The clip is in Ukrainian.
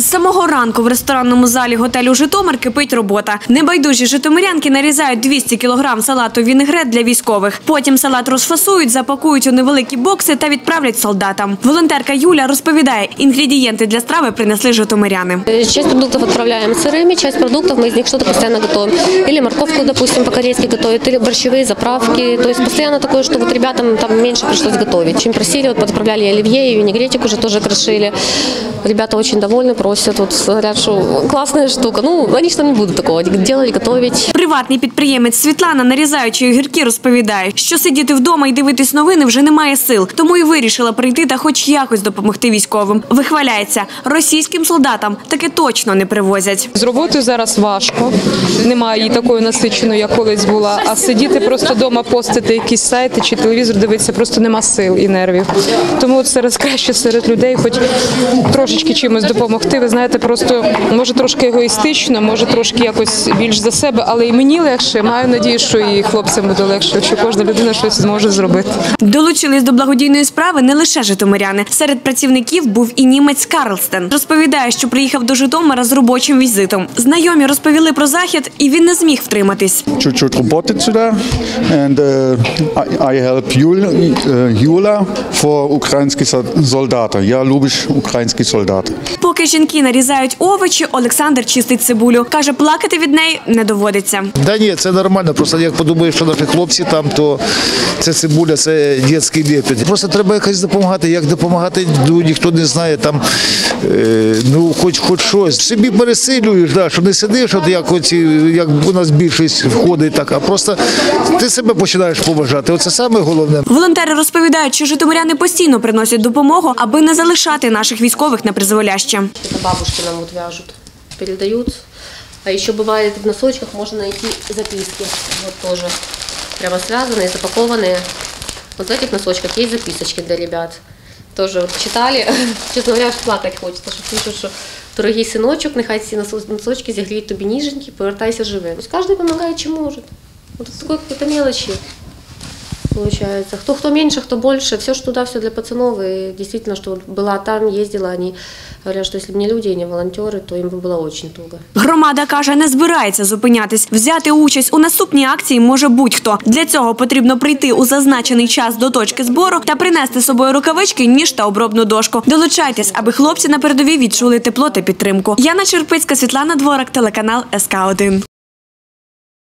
З самого ранку в ресторанному залі готелю Житомир кипить робота. Небайдужі житомирянки нарізають 200 кілограм салату вінегрет для військових. Потім салат розфасують, запакують у невеликі бокси та відправлять солдатам. Волонтерка Юля розповідає, інгредієнти для страви принесли житомиряни. Э, Часть продуктов отправляем сырыми, часть продуктов мы из них что-то постоянно готовим. Или морковку, допустим, по-корейски готовят, или борщевые заправки. То есть постоянно такое, что вот ребятам там меньше пришлось готовить. Чем просили, вот отправляли и оливье, и винегретик уже тоже крошили. Ребята очень довольны, просят, вот говорят, что классная штука. Ну, они что не будут такого делать, готовить. Приватний підприємець Світлана, нарізаючи огірки, розповідає, що сидіти вдома і дивитись новини вже немає сил, тому і вирішила прийти та хоч якось допомогти військовим. Вихваляється, російським солдатам таке точно не привозять. З роботою зараз важко, немає її такої насиченої, як колись була. А сидіти просто вдома, постити якісь сайти чи телевізор дивитися, просто нема сил і нервів. Тому от зараз краще серед людей, хоч трошечки чимось допомогти. Ви знаєте, просто може трошки егоїстично, може трошки якось більш за себе, але і мені легше. Маю надію, що і хлопцям буде легше, що кожна людина щось зможе зробити. Долучились до благодійної справи не лише житомиряни. Серед працівників був і німець Карлстен. Розповідає, що приїхав до Житомира з робочим візитом. Знайомі розповіли про захід, і він не зміг втриматись. чуть-чуть роботи сюди. And uh, I, help Юл, uh, for українські со- солдати. Я любиш українські солдати. Поки жінки нарізають овочі, Олександр чистить цибулю. Каже, плакати від неї не доводиться. Да ні, це нормально. Просто як подумаєш, що наші хлопці там, то це цибуля, це дитячий лепет. Просто треба якось допомагати. Як допомагати, ну, ніхто не знає. Там е, ну, хоч хоч щось. Собі пересилюєш, да, що не сидиш, от як оці, як у нас більшість входить, так, а просто ти себе починаєш поважати. Оце саме головне. Волонтери розповідають, що житомиряни постійно приносять допомогу, аби не залишати наших військових на призволяще Это бабушки нам вот вяжут, передают. А еще бывает в носочках можно найти записки. Вот тоже прямо связанные, запакованные. Вот в этих носочках есть записочки для ребят. Тоже вот читали, честно говоря, аж плакать хочется, що пишуть, що дорогий синочок, нехай ці носо- носочки зігріють тобі ніженькі, повертайся живим. Тобто кожен допомагає, чим може. Вот это такой какой-то мелочи получается. Кто, кто меньше, кто больше, все ж туда, все для пацанов. И действительно, что вот была там, ездила, они говорят, что если бы не люди и не волонтеры, то им бы было очень туго. Громада каже, не збирається зупинятись. Взяти участь у наступній акції може будь-хто. Для цього потрібно прийти у зазначений час до точки збору та принести з собою рукавички, ніж та обробну дошку. Долучайтесь, аби хлопці на передовій відчули тепло та підтримку. Яна Черпицька, Світлана Дворак, телеканал СК 1